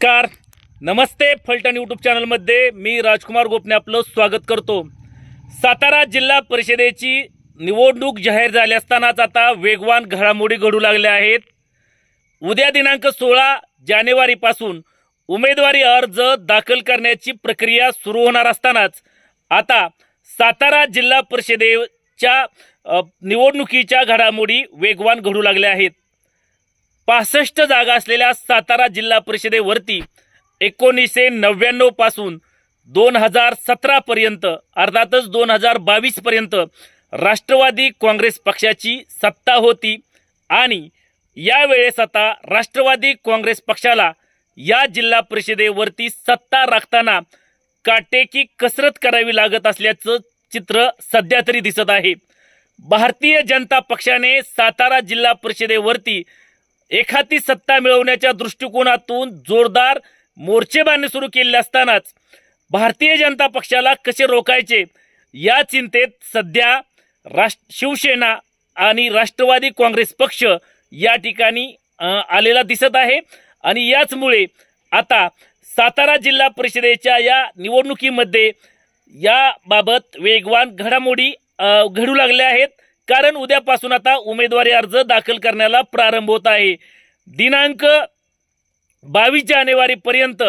नमस्कार. नमस्ते फलटण यूट्यूब चॅनलमध्ये मी राजकुमार गोपने आपलं स्वागत करतो. सातारा जिल्हा परिषदेची निवडणूक जाहीर झाली असतानाच आता वेगवान घडामोडी घडू लागल्या आहेत. उद्या दिनांक सोळा जानेवारीपासून उमेदवारी अर्ज दाखल करण्याची प्रक्रिया सुरू होणार असतानाच आता सातारा जिल्हा परिषदेच्या निवडणुकीच्या घडामोडी वेगवान घडू लागल्या आहेत. पासष्ट जागा असलेल्या सातारा जिल्हा परिषदेवरती एकोणीसशे नव्याण्णवपासून दोन हजार सतरापर्यंत अर्थातच दोन हजार बावीसपर्यंत राष्ट्रवादी काँग्रेस पक्षाची सत्ता होती आणि यावेळेस आता राष्ट्रवादी काँग्रेस पक्षाला या जिल्हा परिषदेवरती सत्ता राखताना काटेकी कसरत करावी लागत असल्याचं चित्र सध्या तरी दिसत आहे. भारतीय जनता पक्षाने सातारा जिल्हा परिषदेवरती एखादी सत्ता मिळवण्याच्या दृष्टिकोनातून जोरदार मोर्चेबांधणी सुरू केली असतानाच भारतीय जनता पक्षाला कसे रोखायचे या चिंतेत सध्या राष्ट्र शिवसेना आणि राष्ट्रवादी काँग्रेस पक्ष या ठिकाणी आलेला दिसत आहे. आणि याचमुळे आता सातारा जिल्हा परिषदेच्या या निवडणुकीमध्ये याबाबत वेगवान घडामोडी घडू लागल्या आहेत. कारण उद्यापासून आता उमेदवारी अर्ज दाखल करण्याला प्रारंभ होत आहे. दिनांक बावीस जानेवारीपर्यंत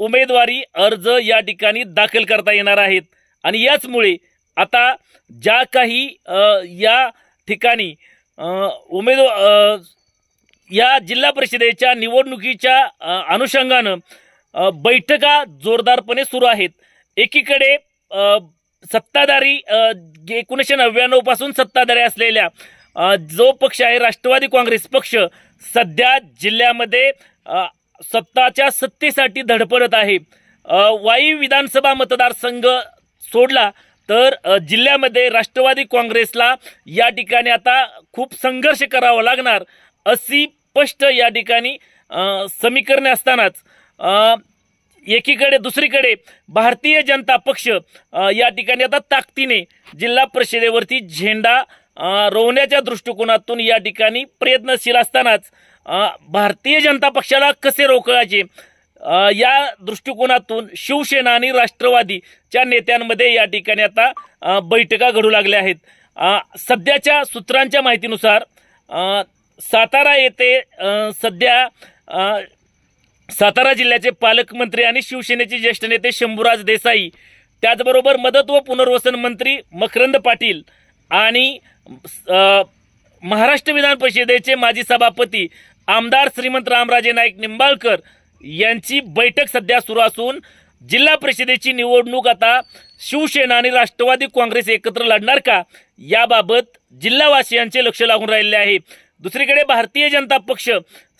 उमेदवारी अर्ज या ठिकाणी दाखल करता येणार आहेत. आणि याचमुळे आता ज्या काही या ठिकाणी उमेदवार उमेद या जिल्हा परिषदेच्या निवडणुकीच्या अनुषंगानं बैठका जोरदारपणे सुरू आहेत. एकीकडे सत्ताधारी एकोणीसशे नव्याण्णवपासून सत्ताधारी असलेल्या जो पक्ष आहे राष्ट्रवादी काँग्रेस पक्ष सध्या जिल्ह्यामध्ये सत्ताच्या सत्तेसाठी धडपडत आहे. वाई विधानसभा मतदारसंघ सोडला तर जिल्ह्यामध्ये राष्ट्रवादी काँग्रेसला या ठिकाणी आता खूप संघर्ष करावा लागणार अशी स्पष्ट या ठिकाणी समीकरणे असतानाच. एकीकडे दुसरीकडे भारतीय जनता पक्ष या ठिकाणी आता ताकदीने जिल्हा परिषदेवरती झेंडा रोवण्याच्या दृष्टिकोनातून या ठिकाणी प्रयत्नशील असतानाच भारतीय जनता पक्षाला कसे रोखायचे या दृष्टिकोनातून शिवसेना आणि राष्ट्रवादीच्या नेत्यांमध्ये या ठिकाणी आता बैठका घडू लागल्या आहेत. सध्याच्या सूत्रांच्या माहितीनुसार सातारा येथे सध्या सातारा जिल्ह्याचे पालकमंत्री आणि शिवसेनेचे ज्येष्ठ नेते शंभूराज देसाई त्याचबरोबर मदत व पुनर्वसन मंत्री मकरंद पाटील आणि महाराष्ट्र विधान परिषदेचे माजी सभापती आमदार श्रीमंत रामराजे नाईक निंबाळकर यांची बैठक सध्या सुरू असून जिल्हा परिषदेची निवडणूक आता शिवसेना आणि राष्ट्रवादी काँग्रेस एकत्र लढणार का? याबाबत जिल्हावासियांचे लक्ष लागून राहिले आहे. दुसरीकडे भारतीय जनता पक्ष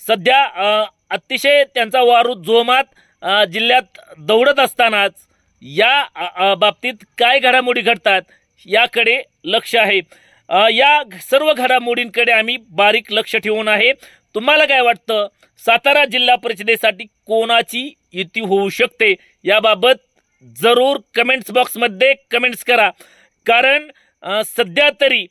सध्या अतिशय त्यांचा वारू जोमात जिल्ह्यात दौडत असतानाच या बाबतीत काय घडामोडी घडतात याकडे लक्ष आहे. या सर्व घडामोडींकडे आम्ही बारीक लक्ष ठेवून आहे. तुम्हाला काय वाटतं? सातारा जिल्हा परिषदेसाठी कोणाची युती होऊ शकते? याबाबत जरूर कमेंट्स बॉक्समध्ये कमेंट्स करा. कारण सध्या तरी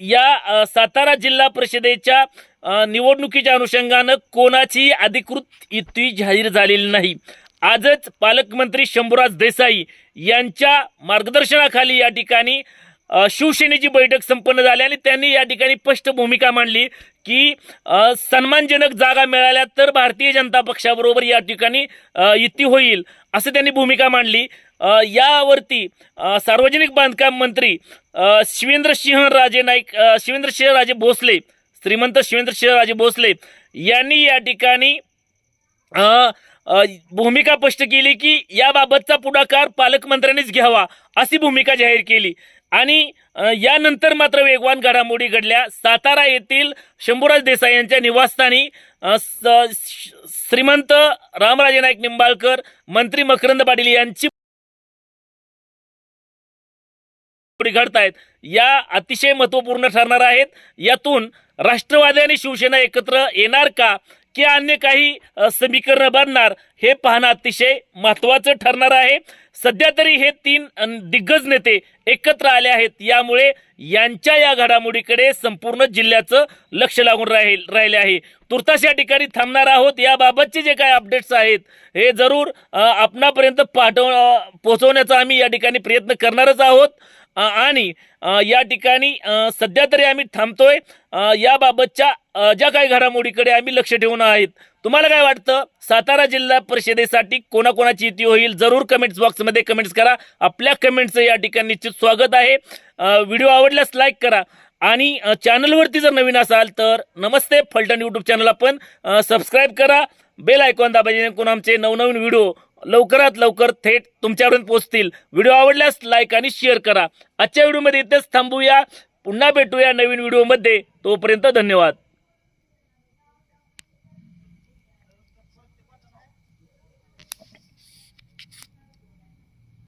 या सातारा जिल्हा परिषदेच्या निवडणुकीच्या अनुषंगानं कोणाची अधिकृत युती जाहीर झालेली नाही. आजच पालकमंत्री शंभूराज देसाई यांच्या मार्गदर्शनाखाली या ठिकाणी शिवसेनेची बैठक संपन्न झाली आणि त्यांनी या ठिकाणी स्पष्ट भूमिका मांडली की सन्मानजनक जागा मिळाल्या तर भारतीय जनता पक्षाबरोबर या ठिकाणी युती होईल असं त्यांनी भूमिका मांडली. यावरती सार्वजनिक बांधकाम मंत्री शिवेंद्र शिवेंद्रसिंह राजे नाईक शिवेंद्र शिवेंद्रसिंह राजे भोसले श्रीमंत शिवेंद्र शिवराजे भोसले यांनी या ठिकाणी भूमिका स्पष्ट केली की याबाबतचा पुढाकार पालकमंत्र्यांनीच घ्यावा अशी भूमिका जाहीर केली. आणि यानंतर मात्र वेगवान घडामोडी घडल्या. सातारा येथील शंभूराज देसाई यांच्या निवासस्थानी श्रीमंत रामराजे नाईक निंबाळकर मंत्री मकरंद पाटील यांची घडतायत. या अतिशय महत्त्वपूर्ण ठरणार आहेत. यातून राष्ट्रवादी आणि शिवसेना एकत्र येणार का? की अन्य काही समीकरणं समीकरण बनणार? हे पाहणं अतिशय महत्त्वाचं ठरणार आहे. सध्या तरी हे तीन दिग्गज नेते एकत्र आले आहेत. यामुळे यांच्या या घडामोडीकडे संपूर्ण जिल्ह्याचं लक्ष लागून राहील राहिले आहे. तुर्तास या ठिकाणी थांबणार आहोत. याबाबतचे जे काही अपडेट्स आहेत हे जरूर आपणापर्यंत पाठव पोहोचवण्याचा आम्ही या ठिकाणी प्रयत्न करणारच आहोत. आणि या ठिकाणी सध्या तरी आम्ही थांबतोय. याबाबतच्या ज्या काही घडामोडीकडे आम्ही लक्ष ठेवून आहेत तुम्हाला काय वाटतं? सातारा जिल्हा परिषदेसाठी कोणाकोणाची युती होईल? जरूर कमेंट्स बॉक्समध्ये कमेंट्स करा. आपल्या कमेंट्सचं या ठिकाणी निश्चित स्वागत आहे. व्हिडिओ आवडल्यास लाईक करा. आणि चॅनलवरती जर नवीन असाल तर नमस्ते. फलटण यूट्यूब चॅनल आपण सबस्क्राईब करा. बेल आयकॉन दाबा जेणेकरून आमचे नवनवीन व्हिडिओ लवकरात लवकर थेट तुमच्यापर्यंत पोहोचतील. व्हिडिओ आवडल्यास लाईक आणि शेअर करा. आजच्या व्हिडिओमध्ये इथेच थांबूया. पुन्हा भेटूया नवीन व्हिडिओमध्ये. तोपर्यंत धन्यवाद.